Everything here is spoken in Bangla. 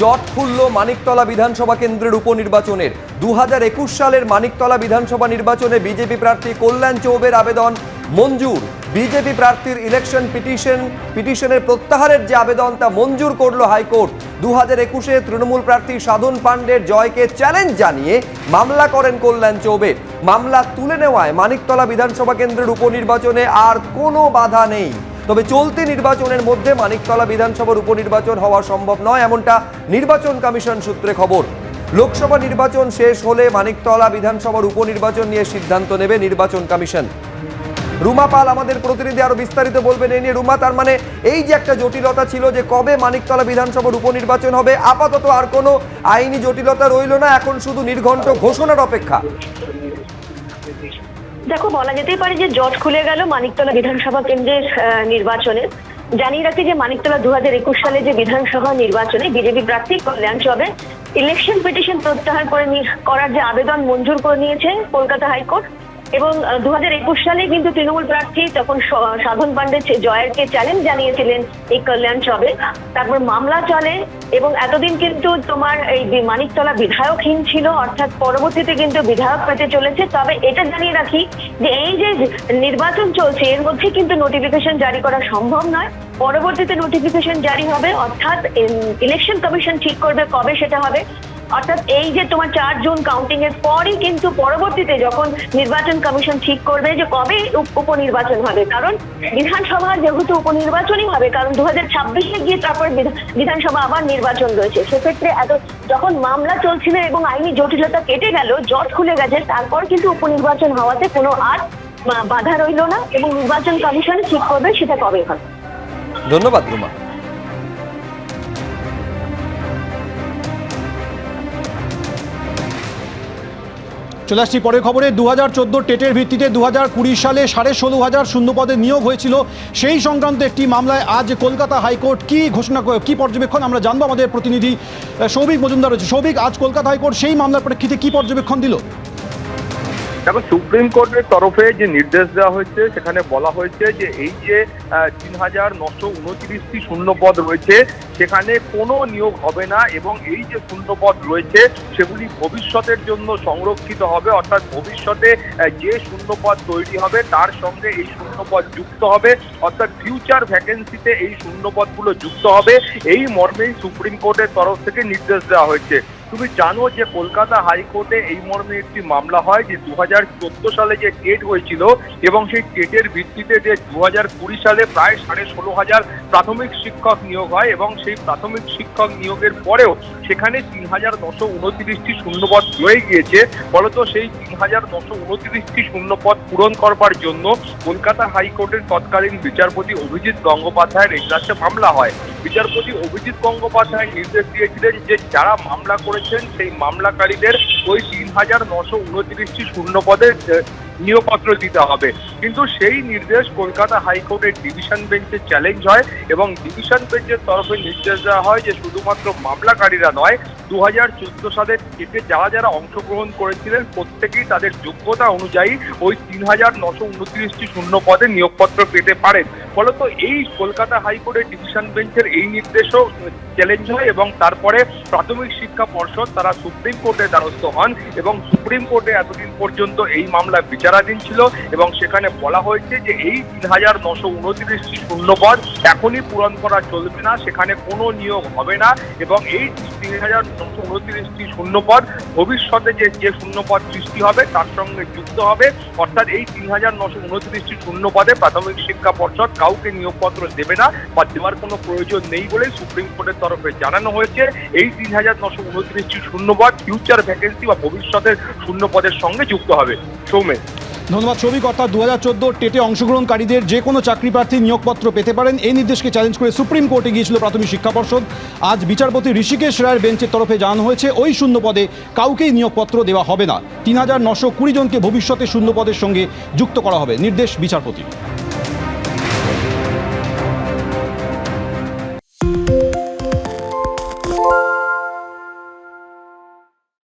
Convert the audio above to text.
জট খুলল মানিকতলা বিধানসভা কেন্দ্রের উপনির্বাচনের। দু হাজার একুশ সালের মানিকতলা বিধানসভা নির্বাচনে বিজেপি প্রার্থী কল্যাণ চৌবের আবেদন মঞ্জুর। বিজেপি প্রার্থীর ইলেকশন পিটিশন পিটিশনের প্রত্যাহারের যে আবেদন তা মঞ্জুর করল হাইকোর্ট। দু হাজার একুশে তৃণমূল প্রার্থী সাধন পাণ্ডের জয়কে চ্যালেঞ্জ জানিয়ে মামলা করেন কল্যাণ চৌবে মামলা তুলে নেওয়ায় মানিকতলা বিধানসভা কেন্দ্রের উপনির্বাচনে আর কোনো বাধা নেই। তবে চলতি নির্বাচনের মধ্যে মানিকতলা বিধানসভার উপনির্বাচন হওয়া সম্ভব নয়, এমনটা নির্বাচন কমিশন সূত্রে খবর। লোকসভা নির্বাচন শেষ হলে মানিকতলা বিধানসভার উপনির্বাচন নিয়ে সিদ্ধান্ত নেবে নির্বাচন কমিশন। রুমা পাল, আমাদের প্রতিনিধি আরও বিস্তারিত বলবেন এই নিয়ে। রুমা, তার মানে এই যে একটা জটিলতা ছিল যে কবে মানিকতলা বিধানসভার উপনির্বাচন হবে, আপাতত আর কোনো আইনি জটিলতা রইল না, এখন শুধু নির্ঘণ্ট ঘোষণার অপেক্ষা। দেখো, বলা যেতেই পারে যে জট খুলে গেল মানিকতলা বিধানসভা কেন্দ্রের নির্বাচনে। জানিয়ে রাখি যে মানিকতলা দু হাজার একুশ সালে যে বিধানসভা নির্বাচনে বিজেপি প্রার্থী কল্যাণ চবে ইলেকশন পিটিশন প্রত্যাহার করে করার যে আবেদন মঞ্জুর করে নিয়েছে কলকাতা হাইকোর্ট এবং দু হাজার একুশ সালে কিন্তু তৃণমূল প্রার্থী তখন সাধন পাণ্ডে ছে- জয়েরকে চ্যালেঞ্জ জানিয়েছিলেন এই কল্যাণ চবে তারপর মামলা চলে এবং এতদিন কিন্তু তোমার এই মানিকতলা বিধায়কহীন ছিল, অর্থাৎ পরবর্তীতে কিন্তু বিধায়ক পেতে চলেছে। তবে এটা জানিয়ে রাখি যে এই যে নির্বাচন চলছে, এর মধ্যে কিন্তু নোটিফিকেশন জারি করা সম্ভব নয়। পরবর্তীতে নোটিফিকেশন জারি হবে, অর্থাৎ ইলেকশন কমিশন ঠিক করবে কবে সেটা হবে অর্থাৎ এই যে তোমার চার জুন কাউন্টিং এর পরই কিন্তু পরবর্তীতে যখন নির্বাচন কমিশন ঠিক করবে যে কবে উপনির্বাচন হবে, কারণ বিধানসভা যেহেতু উপনির্বাচনই হবে, কারণ দু হাজার ছাব্বিশে গিয়ে তারপর বিধানসভা আবার নির্বাচন রয়েছে। সেক্ষেত্রে এত যখন মামলা চলছিল এবং আইনি জটিলতা কেটে গেল, জট খুলে গেছে, তারপর কিন্তু উপনির্বাচন হওয়াতে কোনো আর বাধা রইল না এবং নির্বাচন কমিশন ঠিক করবে সেটা কবে হবে। ধন্যবাদ, রুমা। চলে আসছি পরের খবরে। দু হাজার চোদ্দ টেটের ভিত্তিতে দু হাজার কুড়ি সালে সাড়ে ষোলো হাজার শূন্যপদে নিয়োগ হয়েছিল। সেই সংক্রান্ত একটি মামলায় আজ কলকাতা হাইকোর্ট কি ঘোষণা কি পর্যবেক্ষণ আমরা জানব আমাদের প্রতিনিধি সৌভিক মজুমদার রয়েছে। সৌভিক, আজ কলকাতা হাইকোর্ট সেই মামলার প্রেক্ষিতে কি পর্যবেক্ষণ দিল? দেখো সুপ্রিম কোর্টের তরফে যে নির্দেশ দেওয়া হয়েছে, সেখানে বলা হয়েছে যে এই যে তিন হাজার নশো উনত্রিশটি শূন্যপদ রয়েছে, সেখানে কোনো নিয়োগ হবে না এবং এই যে শূন্যপদ রয়েছে, সেগুলি ভবিষ্যতের জন্য সংরক্ষিত হবে। অর্থাৎ ভবিষ্যতে যে শূন্যপদ তৈরি হবে, তার সঙ্গে এই শূন্যপদ যুক্ত হবে। অর্থাৎ ফিউচার ভ্যাকেন্সিতে এই শূন্যপদগুলো যুক্ত হবে। এই মর্মেই সুপ্রিম কোর্টের তরফ থেকে নির্দেশ দেওয়া হয়েছে। তুমি জানো যে কলকাতা হাইকোর্টে এই মর্মে একটি মামলা হয় যে দু হাজার চোদ্দ সালে যে টেট হয়েছিল এবং সেই টেটের ভিত্তিতে যে দু হাজার কুড়ি সালে প্রায় সাড়ে ষোলো হাজার প্রাথমিক শিক্ষক নিয়োগ হয় এবং সেই প্রাথমিক শিক্ষক নিয়োগের পরেও সেখানে তিন হাজার নশো উনত্রিশটি শূন্যপদ রয়ে গিয়েছে। ফলত সেই তিন হাজার নশো উনত্রিশটি শূন্যপদ পূরণ করবার জন্য কলকাতা হাইকোর্টের তৎকালীন বিচারপতি অভিজিৎ গঙ্গোপাধ্যায়ের এজলাসে মামলা হয়। বিচারপতি অভিজিৎ গঙ্গোপাধ্যায় নির্দেশ দিয়েছিলেন যে যারা মামলা করেছেন সেই মামলাকারীদের ওই তিন হাজার নশো উনত্রিশটি শূন্যপদে আহ, নিয়োগপত্র দিতে হবে। কিন্তু সেই নির্দেশ কলকাতা হাইকোর্টের ডিভিশন বেঞ্চে চ্যালেঞ্জ হয় এবং ডিভিশন বেঞ্চের তরফে নির্দেশ দেওয়া হয় যে শুধুমাত্র মামলাকারীরা নয় দু হাজার চোদ্দ সালের এতে যারা যারা অংশগ্রহণ করেছিলেন প্রত্যেকেই তাদের যোগ্যতা অনুযায়ী ওই তিন হাজার নশো উনত্রিশটি শূন্য পদে নিয়োগপত্র পেতে পারেন। ফলত এই কলকাতা হাইকোর্টের ডিভিশন বেঞ্চের এই নির্দেশও চ্যালেঞ্জ হয় এবং তারপরে প্রাথমিক শিক্ষা পর্ষদ, তারা সুপ্রিম কোর্টের দ্বারস্থ হন এবং সুপ্রিম কোর্টে এতদিন পর্যন্ত এই মামলা বিচারাধীন ছিল এবং সেখানে বলা হয়েছে যে এই তিন হাজার নশো উনত্রিশটি শূন্যপদ এখনই পূরণ করা চলবে না, সেখানে কোনো নিয়োগ হবে না এবং এই তিন হাজার নশো উনত্রিশটি শূন্যপদ ভবিষ্যতে যে যে শূন্যপদ সৃষ্টি হবে তার সঙ্গে যুক্ত হবে। অর্থাৎ এই তিন হাজার নশো উনত্রিশটি শূন্যপদে প্রাথমিক শিক্ষা পর্ষদ কাউকে নিয়োগপত্র দেবে না বা দেওয়ার কোনো প্রয়োজন নেই বলেই সুপ্রিম কোর্টের তরফে জানানো হয়েছে। এই তিন হাজার নশো উনত্রিশটি শূন্যপদ ফিউচার ভ্যাকেন্সি বা ভবিষ্যতের শূন্যপদের সঙ্গে যুক্ত হবে। সৌমেন। ধন্যবাদ ছবি কর্তা। দু হাজার চোদ্দ টেটে অংশগ্রহণকারীদের যে কোনো চাকরি প্রার্থী নিয়োগপত্র পেতে পারেন। এই নির্দেশকে চ্যালেঞ্জ করে সুপ্রিম কোর্টে গিয়েছিল প্রাথমিক শিক্ষা পর্ষদ। আজ বিচারপতি ঋষিকেশ রায়ের বেঞ্চের তরফে জানানো হয়েছে, ওই শূন্য পদে কাউকেই নিয়োগপত্র দেওয়া হবে না। তিন হাজার নশো কুড়ি জনকে ভবিষ্যতে শূন্য পদের সঙ্গে যুক্ত করা হবে। নির্দেশ বিচারপতি।